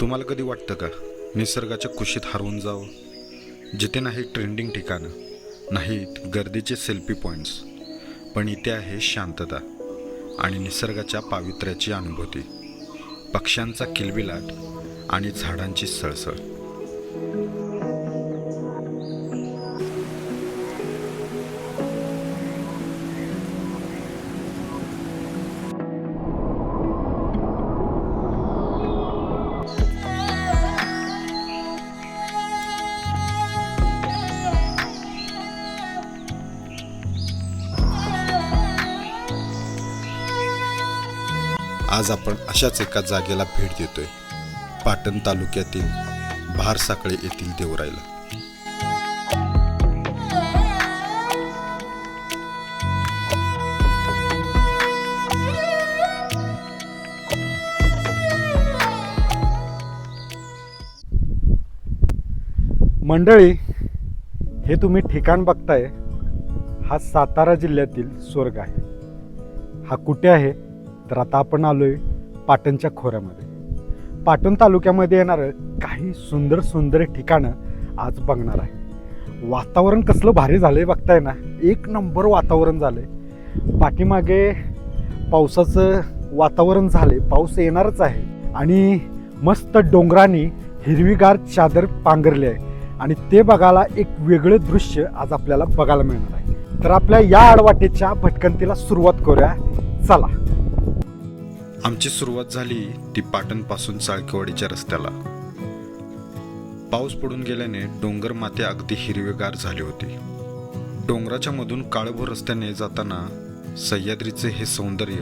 तुम्हाला कधी वाटतं का निसर्गाच्या कुशीत हरवून जावं? जिथे नाही ट्रेंडिंग ठिकाणं नाहीत गर्दीचे सेल्फी पॉईंट्स पण इथे आहे शांतता आणि निसर्गाच्या पावित्र्याची अनुभूती. पक्ष्यांचा किलबिलाट आणि झाडांची सळसळ. आज आपण अशाच एका जागेला भेट देतोय. पाटण तालुक्यातील भारसाकळे येथील देवराईला मंडळी हे तुम्ही ठिकाण बघताय. हा सातारा जिल्ह्यातील स्वर्ग आहे. हा कुठे आहे? तर आता आपण आलो आहे पाटणच्या खोऱ्यामध्ये. पाटण तालुक्यामध्ये येणारं काही सुंदर सुंदर ठिकाणं आज बघणार आहे. वातावरण कसलं भारी झालं आहे बघताय ना. एक नंबर वातावरण झालं आहे पाठीमागे पावसाचं वातावरण झालं आहे पाऊस येणारच आहे. आणि मस्त डोंगरांनी हिरवीगार चादर पांघरली आहे. आणि ते बघायला एक वेगळं दृश्य आज आपल्याला बघायला मिळणार आहे. तर आपल्या या आडवाटेच्या भटकंतीला सुरुवात करूया. चला. आमची सुरुवात झाली ती पाटणपासून चाळकेवाडीच्या रस्त्याला. पाऊस पडून गेल्याने डोंगर माते अगदी हिरवेगार झाली होती. डोंगराच्या मधून काळभोर रस्त्याने जाताना सह्याद्रीचे हे सौंदर्य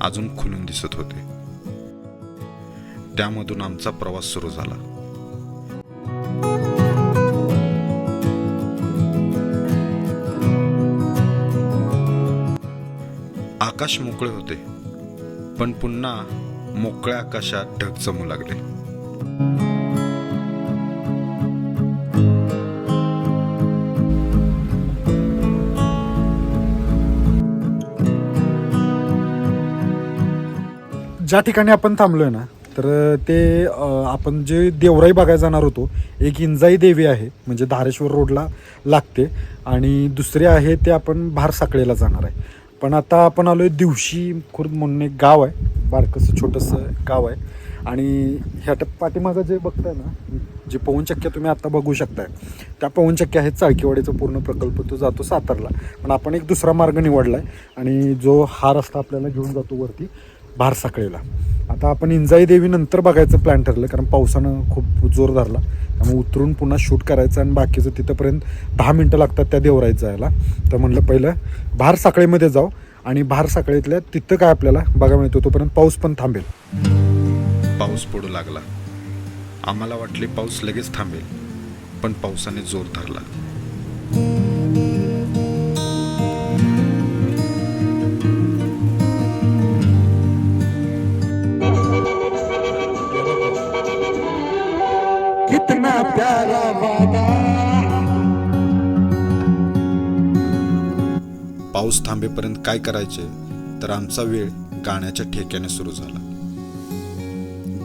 अजून खुलून दिसत होते. त्यामधून आमचा प्रवास सुरू झाला. आकाश मोकळे होते. पण पुन्हा मोकळ्या आकाशात ढग जमू लागले. ज्या ठिकाणी आपण थांबलोय ना तर ते आपण जे देवराई बघायला जाणार होतो एक इंजाई देवी आहे म्हणजे धारेश्वर रोडला लागते आणि दुसरे आहे ते आपण भार साखळेला जाणार आहे. पण आता आपण आलोय दिवशी खुर्द म्हणून एक गाव आहे. बारकंसं छोटंसं गाव आहे. आणि ह्या टप पाठीमागं जे बघताय ना जे पवनचक्क्या तुम्ही आता बघू शकताय त्या पवनचक्क्या आहेत चाळकीवाडीचा पूर्ण प्रकल्प तो जातो सातारला. पण आपण एक दुसरा मार्ग निवडला आहे आणि जो हा रस्ता आपल्याला घेऊन जातो वरती. भार साखळीला. आता आपण इंजाई देवी नंतर बघायचं प्लॅन ठरलं कारण पावसानं खूप जोर धरला. त्यामुळे उतरून पुन्हा शूट करायचं आणि बाकीचं तिथंपर्यंत दहा मिनटं लागतात त्या देवराईत जायला. तर म्हणलं पहिलं भार साखळीमध्ये जाऊ आणि भार साखळीतल्या तिथं काय आपल्याला बघा मिळतो तोपर्यंत पाऊस पण थांबेल. पाऊस पडू लागला. आम्हाला वाटले पाऊस लगेच थांबेल पण पावसाने जोर धरला. कितना प्यारा वादा पाऊस थांबेपर्यंत काय करायचे तर आमचा वेळ गाण्याच्या ठेक्याने सुरू झाला.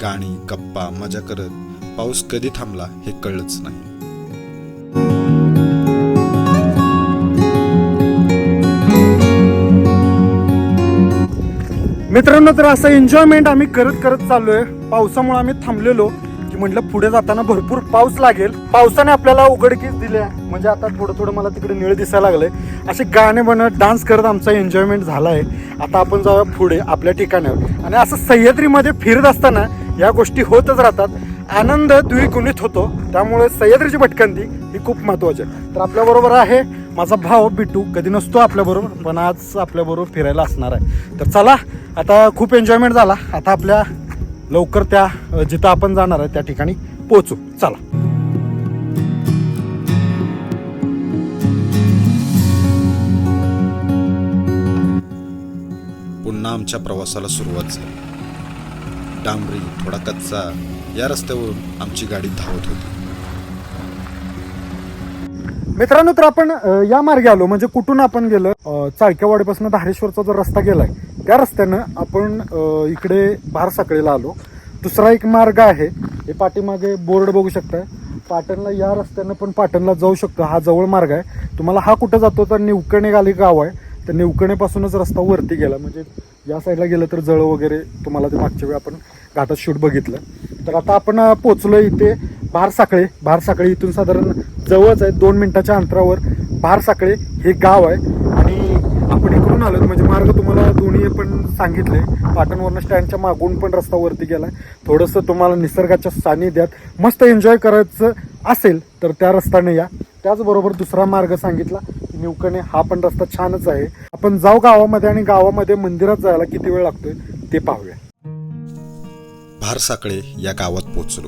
गाणी गप्पा मजा करत पाऊस कधी थांबला हे कळलंच नाही. मित्रांनो तर असं एन्जॉयमेंट आम्ही करत करत चाललोय. पावसामुळे आम्ही थांबलेलो. म्हटलं पुढे जाताना भरपूर पाऊस लागेल. पावसाने आपल्याला उघडकीच दिल्या. म्हणजे आता थोडं थोडं मला तिकडे निळ दिसायला लागलंय. असे गाणे बनत डान्स करत आमचा एन्जॉयमेंट झाला आहे आता आपण जाऊया पुढे आपल्या ठिकाणावर. आणि असं सह्याद्रीमध्ये फिरत असताना या गोष्टी होतच राहतात. आनंद द्विगुणित होतो. त्यामुळे सह्याद्रीची भटकंती ही खूप महत्वाची आहे. तर आपल्याबरोबर आहे माझा भाव बिटू कधी नसतो आपल्याबरोबर पण आज आपल्याबरोबर फिरायला असणार आहे. तर चला आता खूप एन्जॉयमेंट झाला. आता आपल्या लवकर त्या जिथं आपण जाणार आहे त्या ठिकाणी पोहोचू. चला. पुन्हा आमच्या प्रवासाला सुरुवात झाली. डांबरी थोडा कच्चा या रस्त्यावरून आमची गाडी धावत होती. मित्रांनो तर आपण या मार्गे आलो. म्हणजे कुठून आपण गेलो? अ, चाळक्यावाडीपासून धारेश्वरचा जो रस्ता गेलाय त्या रस्त्यानं आपण इकडे भार साखळीला आलो. दुसरा एक मार्ग आहे हे पाठीमागे बोर्ड बघू शकता. पाटणला या रस्त्यानं पण पाटणला जाऊ शकतो हा जवळ मार्ग आहे. तुम्हाला हा कुठं जातो तर निवकणे गाली गाव आहे. तर निवकणेपासूनच रस्ता वरती गेला. म्हणजे या साईडला गेलं तर जळ वगैरे तुम्हाला ते मागच्या वेळी आपण घाटात शूट बघितलं. तर आता आपण पोचलो इथे भार साखळे भार इथून साधारण जवळच आहे दोन मिनिटाच्या अंतरावर. भार साखळे हे गाव आहे. आणि आपण इकडून आलो म्हणजे मार्ग तुम्हाला पण सांगितले. पाटणवरनं स्टँडच्या मागून पण रस्ता वरती गेलाय. थोडंसं तुम्हाला निसर्गाच्या सानिध्यात मस्त एन्जॉय करायचं असेल तर त्या रस्त्याने या. त्याचबरोबर दुसरा मार्ग सांगितला निवकणे हा पण रस्ता छानच आहे. आपण जाऊ गावामध्ये आणि गावामध्ये मंदिरात जायला किती वेळ लागतोय ते पाहूया. भारसाकळे या गावात पोचलो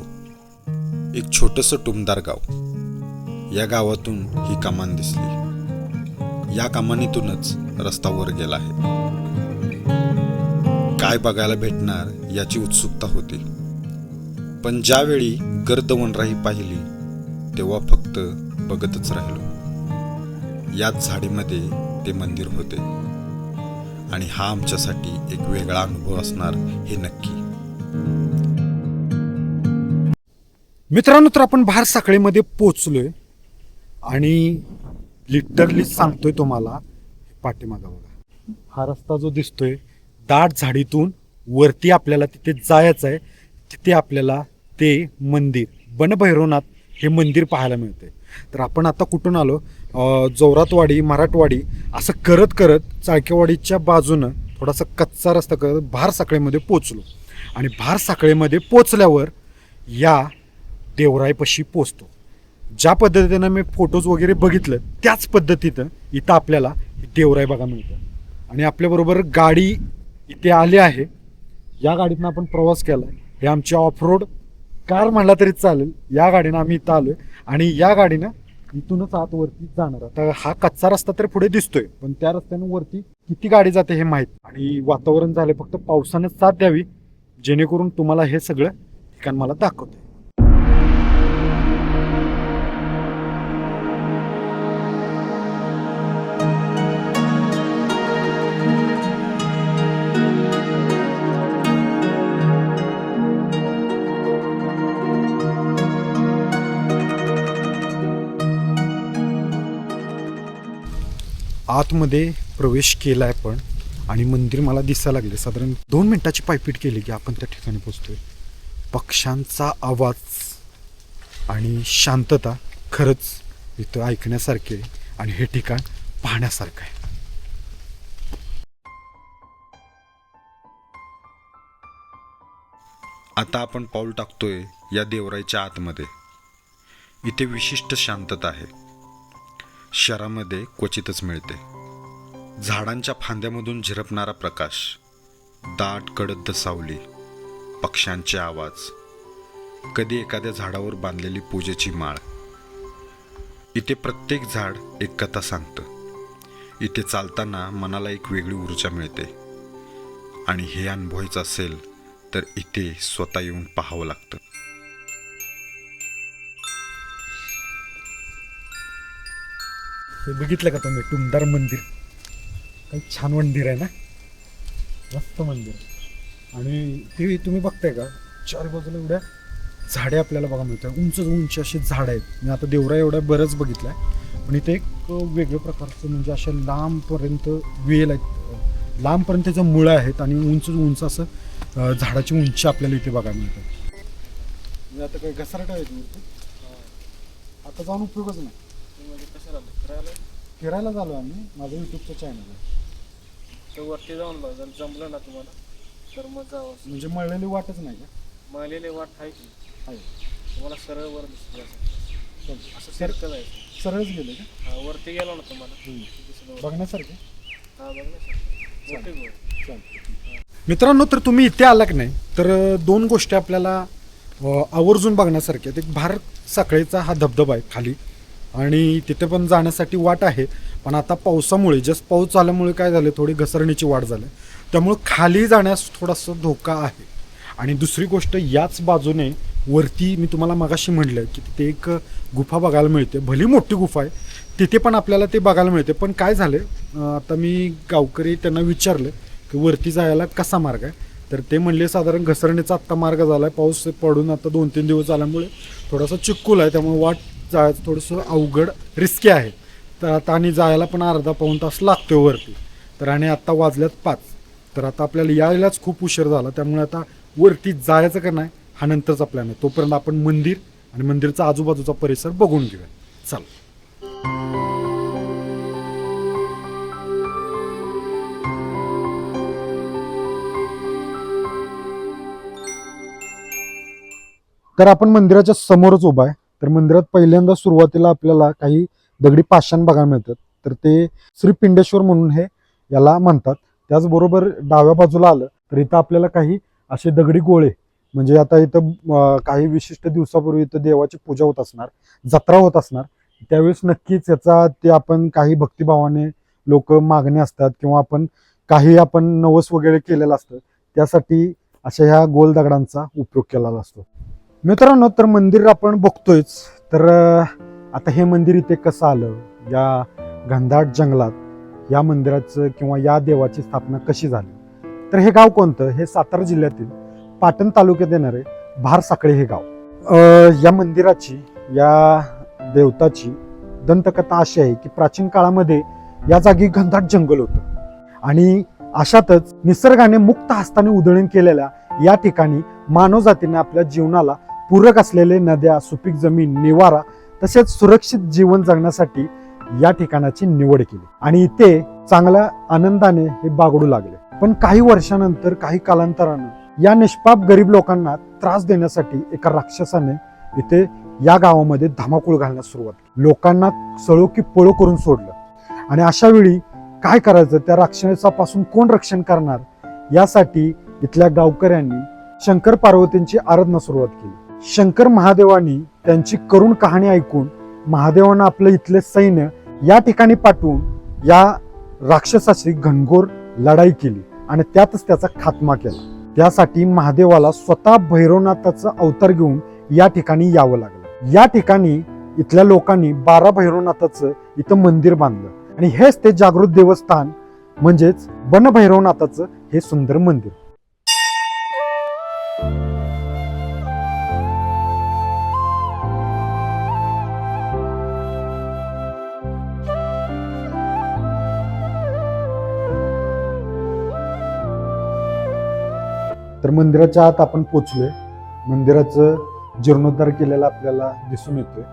एक छोटंसं टुमदार गाव. या गावातून ही कमान दिसली. या कमानीतूनच रस्ता वर गेला आहे. काय बघायला भेटणार याची उत्सुकता होती. पण ज्यावेळी गर्द वनराई पाहिली तेव्हा फक्त बघतच राहिलो. याच झाडीमध्ये ते मंदिर होते. आणि हा आमच्यासाठी एक वेगळा अनुभव असणार हे नक्की. मित्रांनो तर आपण भार साखळीमध्ये पोचलोय आणि लिटरली सांगतोय तुम्हाला पाठीमागा बघा. हा रस्ता जो दिसतोय दाट झाडीतून वरती आपल्याला तिथे जायचं आहे तिथे आपल्याला ते मंदिर बनभैरवनाथ हे मंदिर पाहायला मिळते तर आपण आता कुठून आलो? जोरातवाडी मराठवाडी असं करत करत चाळकेवाडीच्या बाजूनं थोडासा कच्चा रस्ता करत भार साखळीमध्ये पोचलो आणि भार साखळीमध्ये पोचल्यावर या देवरायपाशी पोचतो ज्या पद्धतीनं मी फोटोज वगैरे बघितलं त्याच पद्धतीनं इथं आपल्याला देवराय बघा मिळतं. आणि आपल्याबरोबर गाडी इथे आली आहे. या गाडीतनं आपण प्रवास केला हे आमची ऑफरोड कार म्हणला तरी चालेल. या गाडीनं आम्ही इथं आलोय. आणि या गाडीनं इथूनच आतवरती जाणार आता हा कच्चा रस्ता तर पुढे दिसतोय पण त्या रस्त्यानं वरती किती गाडी जाते हे माहीत आणि वातावरण झाले फक्त पावसानं साथ द्यावी जेणेकरून तुम्हाला हे सगळं ठिकाण मला दाखवते आतमध्ये प्रवेश केला आहे पण आणि मंदिर मला दिसायला लागले साधारण दोन मिनटाची पायपीट केली की आपण त्या ठिकाणी पोचतोय पक्ष्यांचा आवाज आणि शांतता खरंच इथं ऐकण्यासारखे आहे आणि हे ठिकाण पाहण्यासारखं आहे. आता आपण पाऊल टाकतोय या देवराईच्या आतमध्ये. इथे विशिष्ट शांतता आहे. शहरामध्ये क्वचितच मिळते. झाडांच्या फांद्यामधून झिरपणारा प्रकाश दाट कडद सावली पक्ष्यांचे आवाज कधी एखाद्या झाडावर बांधलेली पूजेची माळ. इथे प्रत्येक झाड एक कथा सांगतं. इथे चालताना मनाला एक वेगळी ऊर्जा मिळते. आणि हे अनुभवायचं असेल तर इथे स्वतः येऊन पाहावं लागतं. हे बघितलं का तुम्ही? टुमदार मंदिर. काही छान मंदिर आहे ना? मस्त मंदिर. आणि ते तुम्ही बघताय का? चार बाजूला एवढ्या झाडे आपल्याला बघा मिळतात. उंच उंच असे झाडं आहेत. मी आता देवरा एवढ्या बरंच बघितलंय. पण इथे एक वेगळ्या प्रकारचं म्हणजे अशा लांबपर्यंत वेल आहेत. लांबपर्यंत त्याचं मुळं आहेत आणि उंच उंच असं झाडाची उंची आपल्याला इथे बघायला मिळतं म्हणजे आता काही घसरट आहे आता जाऊन उपयोगच नाही. फिरायला? झालो आम्ही. माझं युट्यूबचं चॅनल आहे. तर वरती जाऊन बघ जर जमलं ना तुम्हाला. तर मग जावं म्हणजे मळलेली वाटच नाही का? मळलेले वाट आहे की? आहे. तुम्हाला सरळ वर दिसते असं. चल. असं सर सर्कल आहे सरळच गेले का? हा वरती गेलो ना तुम्हाला. हम्म. दिसलं वर. बघण्यासारखे? हा बघ ना सर मोठी गोळ मित्रांनो तर तुम्ही इथे आला की नाही तर अं, दोन गोष्टी आपल्याला अं, आवर्जून बघण्यासारख्या आहेत. एक भार साखळीचा हा धबधबा आहे खाली. आणि तिथे पण जाण्यासाठी वाट आहे. पण आता पावसामुळे जस्ट पाऊस झाल्यामुळे काय झालं थोडी घसरणीची वाढ झाली. त्यामुळे खाली जाण्यास थोडासा धोका आहे. आणि दुसरी गोष्ट याच बाजूने वरती मी तुम्हाला मगाशी म्हटलं की तिथे एक गुफा बघायला मिळते. भली मोठी गुफा आहे. तिथे पण आपल्याला ते बघायला मिळते. पण काय झालं आता मी गावकरी त्यांना विचारलं की वरती जायला कसा मार्ग आहे? तर ते म्हणले साधारण घसरणीचा आत्ता मार्ग झाला आहे पाऊस पडून आता दोन तीन दिवस झाल्यामुळे थोडासा चिक्कूल आहे. त्यामुळे वाट जायचं थोडंसं अवघड रिस्की आहे. तर आता आणि जायला पण अर्धा पाऊण तास लागतो वरती. तर आणि आत्ता वाजल्यात पाच. तर आता आपल्याला यायलाच खूप उशीर झाला. त्यामुळे आता वरती जायचं का नाही हा नंतरचा प्लॅन आहे. तोपर्यंत आपण मंदिर आणि मंदिरचा आजूबाजूचा परिसर बघून घेऊया. चल. तर आपण मंदिराच्या समोरच उभा आहे. तर मंदिरात पहिल्यांदा सुरुवातीला आपल्याला काही दगडी पाषाण बघायला मिळतात. तर ते श्री पिंडेश्वर म्हणून हे याला म्हणतात. त्याचबरोबर डाव्या बाजूला आलं तर इथं आपल्याला काही असे दगडी गोळे म्हणजे आता इथं काही विशिष्ट दिवसापूर्वी इथं देवाची पूजा होत असणार जत्रा होत असणार. त्यावेळेस नक्कीच याचा ते आपण काही भक्तिभावाने लोक मागणे असतात किंवा आपण काही आपण नवस वगैरे केलेलं असतं त्यासाठी अशा ह्या गोल दगडांचा उपयोग केलेला असतो. मित्रांनो तर मंदिर आपण बघतोयच. तर आता हे मंदिर इथे कसं आलं? या घनदाट जंगलात या मंदिराचं किंवा या देवाची स्थापना कशी झाली? तर हे गाव कोणतं? हे सातारा जिल्ह्यातील पाटण तालुक्यात येणारे भार साखळे हे गाव. अं, या मंदिराची या देवताची दंतकथा अशी आहे की प्राचीन काळामध्ये या जागी घनदाट जंगल होतं. आणि अशातच निसर्गाने मुक्त हस्ताने उधळण केलेल्या या ठिकाणी मानवजातीने आपल्या जीवनाला पूरक असलेले नद्या सुपीक जमीन निवारा तसेच सुरक्षित जीवन जगण्यासाठी या ठिकाणाची निवड केली. आणि इथे चांगल्या आनंदाने हे बागडू लागले. पण काही वर्षानंतर काही कालांतरानं या निष्पाप गरीब लोकांना त्रास देण्यासाठी एका राक्षसाने इथे या गावामध्ये धमाकूळ घालण्यास सुरुवात केली. लोकांना सळो की पळो करून सोडलं. आणि अशा वेळी काय करायचं? त्या राक्षसापासून कोण रक्षण करणार? यासाठी इथल्या गावकऱ्यांनी शंकर पार्वतींची आराधना सुरुवात केली. शंकर महादेवानी त्यांची करुण कहाणी ऐकून महादेवानं आपलं इथले सैन्य या ठिकाणी पाठवून या राक्षसाशी घनघोर लढाई केली आणि त्यातच त्याचा खात्मा केला. त्यासाठी महादेवाला स्वतः भैरवनाथाचा अवतार घेऊन या ठिकाणी यावं लागलं. या ठिकाणी इथल्या लोकांनी बारा भैरवनाथाचं इथं मंदिर बांधलं. आणि हेच ते जागृत देवस्थान म्हणजेच बनभैरवनाथाचं हे सुंदर मंदिर. तर मंदिराच्या आत आपण पोचलोय. मंदिराचं जीर्णोद्धार केलेला आपल्याला दिसून येतोय.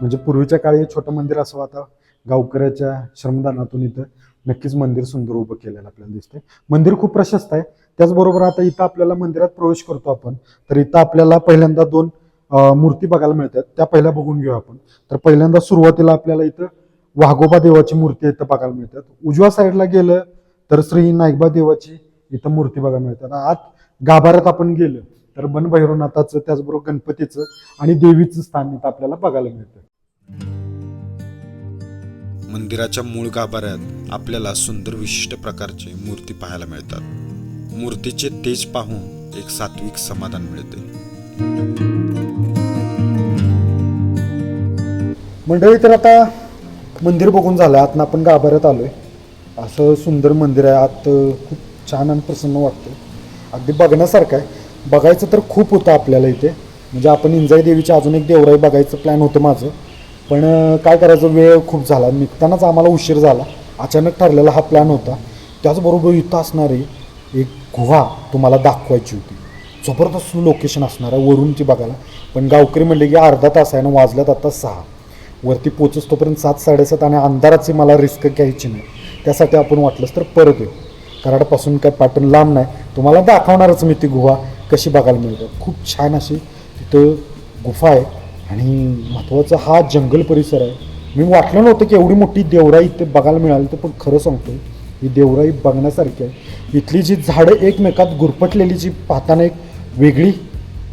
म्हणजे पूर्वीच्या काळी हे छोटं मंदिर असं आता गावकऱ्याच्या श्रमदानातून इथं नक्कीच मंदिर सुंदर उभं केलेलं आपल्याला दिसतंय. मंदिर खूप प्रशस्त आहे. त्याचबरोबर आता इथं आपल्याला मंदिरात प्रवेश करतो आपण. तर इथं आपल्याला पहिल्यांदा दोन मूर्ती बघायला मिळतात. त्या पहिल्या बघून घेऊ आपण. तर पहिल्यांदा सुरुवातीला आपल्याला इथं वाघोबा देवाची मूर्ती इथं बघायला मिळतात. उजव्या साईडला गेलं तर श्री नायकबा देवाची इथं मूर्ती बघायला मिळतात. आत गाभाऱ्यात आपण गेलं तर बनभैरवनाथाचं त्याचबरोबर गणपतीचं आणि देवीचं स्थान इथं आपल्याला बघायला मिळतं. मंदिराच्या मूळ गाभाऱ्यात आपल्याला सुंदर विशिष्ट प्रकारचे मूर्ती पाहायला मिळतात. मूर्तीचे तेज पाहून एक सात्विक समाधान मिळते. मंडळी तर आता मंदिर बघून झालं आतनं आपण गाभाऱ्यात आलोय. असं सुंदर मंदिर आहे आत खूप छान आणि प्रसन्न वाटतं. अगदी बघण्यासारखं आहे. बघायचं तर खूप होतं आपल्याला इथे. म्हणजे आपण इंजाई देवीच्या अजून एक देवराई बघायचं प्लॅन होतं माझं. पण काय करायचं? वेळ खूप झाला. निघतानाच आम्हाला उशीर झाला. अचानक ठरलेला हा प्लॅन होता. त्याचबरोबर इथं असणारी एक गुहा तुम्हाला दाखवायची होती. जबरदस्त लोकेशन असणार आहे वरून ती बघायला. पण गावकरी म्हणले की अर्धा तास आहे ना वाजल्यात आता सहा. वरती पोचतोपर्यंत सात साडेसात आणि अंधाराची मला रिस्क घ्यायची नाही. त्यासाठी आपण वाटलंच तर परत येऊ. कराडपासून काय पॅटर्न लांब नाही. तुम्हाला दाखवणारच मी ती गुहा कशी बघायला मिळते. खूप छान अशी तिथं गुफा आहे. आणि महत्त्वाचा हा जंगल परिसर आहे. मी वाटलं नव्हतं की एवढी मोठी देवराई इथे बघायला मिळाली तर पण खरं सांगतो ही देवराई बघण्यासारखी आहे. इथली जी झाडं एकमेकात गुरपटलेली जी पाहताना एक वेगळी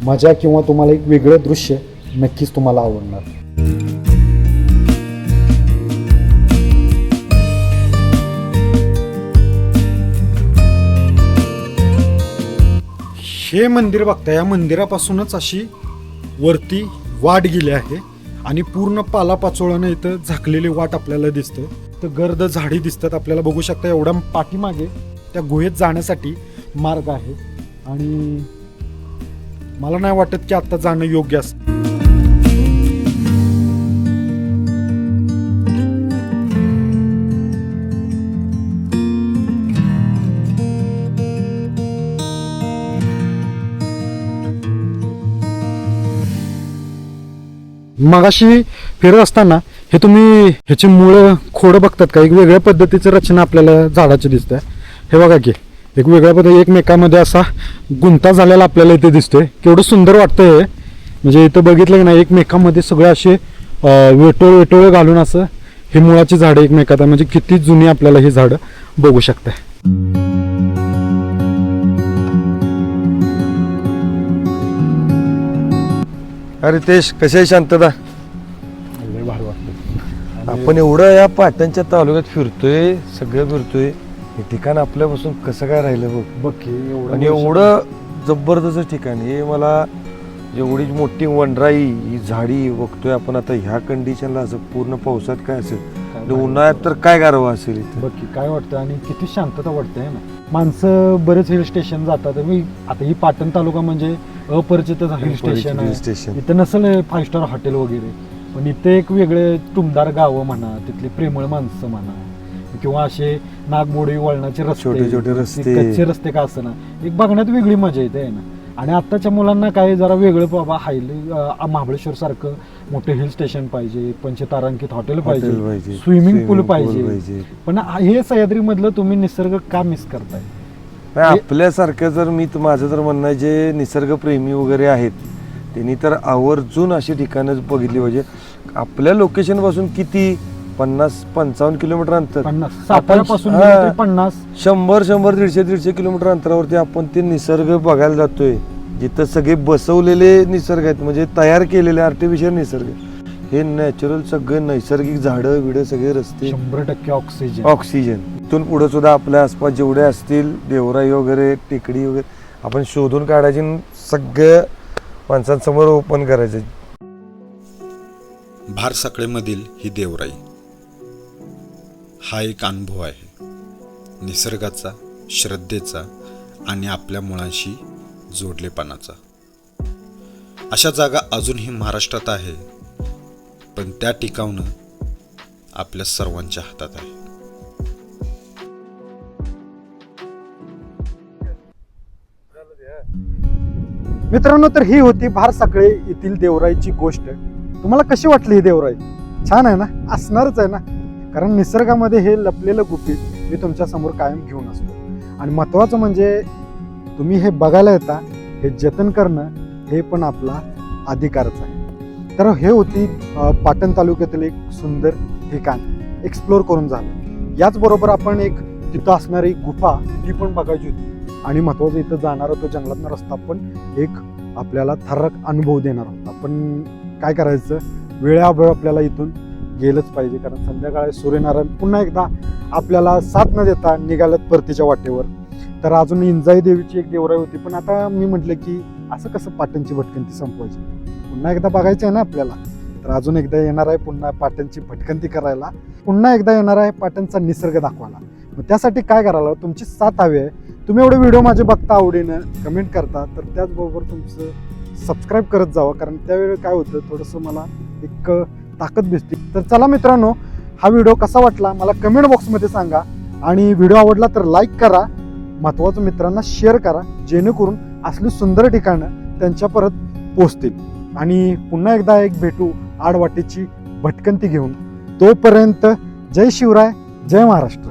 मजा किंवा तुम्हाला एक वेगळं दृश्य नक्कीच तुम्हाला आवडणार. हे मंदिर बघता या मंदिरापासूनच अशी वरती वाट गेली आहे आणि पूर्ण पालापाचोळानं इथं झाकलेली वाट आपल्याला दिसते तर गर्द झाडी दिसतात आपल्याला बघू शकता एवढ्या पाठीमागे त्या गुहेत जाण्यासाठी मार्ग आहे. आणि मला नाही वाटत की आत्ता जाणं योग्य असं मगाशी फिरत असताना हे तुम्ही ह्याची मुळं खोडं बघतात का एक वेगळ्या पद्धतीचं रचना आपल्याला झाडाची दिसते हे बघा की एक वेगळ्या पद्धती एकमेकामध्ये असा गुंता झालेला आपल्याला इथे दिसतोय केवढं सुंदर वाटतंय हे. म्हणजे इथं बघितलं की नाही एकमेकामध्ये सगळे असे वेटोळ वेटोळ घालून असं हे मुळाची झाडं एकमेकात आहे. म्हणजे किती जुनी आपल्याला ही झाडं बघू शकताय अरे तेश कशी आहे शांतता? लय भारी वाटतं आपण एवढं या पाटणच्या तालुक्यात फिरतोय सगळं फिरतोय हे ठिकाण आपल्यापासून कसं काय राहिलं बघ? बघ की एवढं आणि एवढं जबरदस्त ठिकाण हे मला एवढी मोठी वनराई ही झाडी बघतोय आपण आता. ह्या कंडिशनला असं पूर्ण पावसात काय असेल? उन्हाळ्यात तर काय गारवा असेल बघ की काय वाटतं आणि किती शांतता वाटते ना? माणसं बरेच हिल स्टेशन जातात. मी आता ही पाटण तालुका म्हणजे अपरिचित हिल स्टेशन. हिल आहे स्टेशन. इथं नसेल फाईव्ह स्टार हॉटेल वगैरे पण इथे एक वेगळे टुमदार गावं म्हणा तिथली प्रेमळ माणसं म्हणा किंवा असे नागमोडी वळणाचे रस्ते छोटे छोटे रस्ते. कच्चे रस्ते का असं ना एक बघण्यात वेगळी मजा येते आहे ना. आणि आत्ताच्या मुलांना काय जरा वेगळं बाबा हायले महाबळेश्वर सारखं मोठं हिल स्टेशन पाहिजे पंचतारांकित हॉटेल पाहिजे स्विमिंग पूल पाहिजे. पण हे सह्याद्री मधलं तुम्ही निसर्ग का मिस करताय? नाही, आपल्यासारखं जर मी तर माझं तर म्हणणं जे निसर्गप्रेमी वगैरे आहेत त्यांनी तर आवर्जून अशी ठिकाणं बघितली पाहिजे. आपल्या लोकेशनपासून किती? पन्नास पंचावन्न किलोमीटर अंतर. पन्नास. शंभर शंभर दीडशे दीडशे किलोमीटर अंतरावरती आपण ते निसर्ग बघायला जातोय. जिथं सगळे बसवलेले निसर्ग आहेत म्हणजे तयार केलेले आर्टिफिशियल निसर्ग. हे नॅचरल सगळे नैसर्गिक झाडं बिडं सगळे रस्ते. शंभर टक्के ऑक्सिजन ऑक्सिजन इथून पुढं सुद्धा आपल्या आसपास जेवढे असतील देवराई वगैरे टेकडी वगैरे आपण शोधून काढायची आणि सगळ्या माणसांसमोर ओपन करायचे. भारसाखळेमधील ही देवराई हा एक अनुभव आहे. निसर्गाचा श्रद्धेचा आणि आपल्या मुळांशी जोडलेपणाचा. अशा जागा अजूनही महाराष्ट्रात आहे पण त्या टिकावणं आपल्या सर्वांच्या हातात आहे. मित्रांनो तर ही होती भार साखळे येथील देवराईची गोष्ट. तुम्हाला कशी वाटली ही देवराई? छान आहे ना? असणारच आहे ना? कारण निसर्गामध्ये हे लपलेलं गुपित मी तुमच्यासमोर कायम घेऊन असतो. आणि महत्वाचं म्हणजे तुम्ही हे बघायला येता हे जतन करणं हे पण आपला अधिकारच आहे. तर हे होती पाटण तालुक्यातील एक सुंदर ठिकाण. एक्सप्लोर करून झालं. याचबरोबर आपण एक तिथं असणारी गुफा ती पण बघायची होती. आणि महत्त्वाचं इथं जाणारा तो जंगलातनं रस्ता पण एक आपल्याला थर्रक अनुभव देणार होता. पण काय करायचं? वेळाभळ आपल्याला इथून गेलंच पाहिजे कारण संध्याकाळी सूर्यनारायण पुन्हा एकदा आपल्याला साथ न देता निघाल्यात परतीच्या वाटेवर. तर अजून इंजाई देवीची एक देवराई होती पण आता मी म्हटलं की असं कसं पाटणची भटकंती संपवायची? पुन्हा एकदा बघायचं आहे ना आपल्याला. तर अजून एकदा येणार आहे पुन्हा पाटणची भटकंती करायला. पुन्हा एकदा येणार आहे पाटणचा निसर्ग दाखवायला. मग त्यासाठी काय करायला तुमची साथ हवी आहे. तुम्ही एवढे व्हिडिओ माझे बघता आवडीनं कमेंट करता तर त्याचबरोबर तुमचं सबस्क्राईब करत जावं. कारण त्यावेळी काय होतं थोडंसं मला एक ताकद भेटते तर चला मित्रांनो हा व्हिडिओ कसा वाटला मला कमेंट बॉक्समध्ये सांगा. आणि व्हिडिओ आवडला तर लाईक करा. महत्त्वाचं मित्रांना शेअर करा. जेणेकरून असली सुंदर ठिकाणं त्यांच्या परत पोचतील. आणि पुन्हा एकदा एक भेटू आडवाटेची भटकंती घेऊन. तोपर्यंत जय शिवराय जय महाराष्ट्र.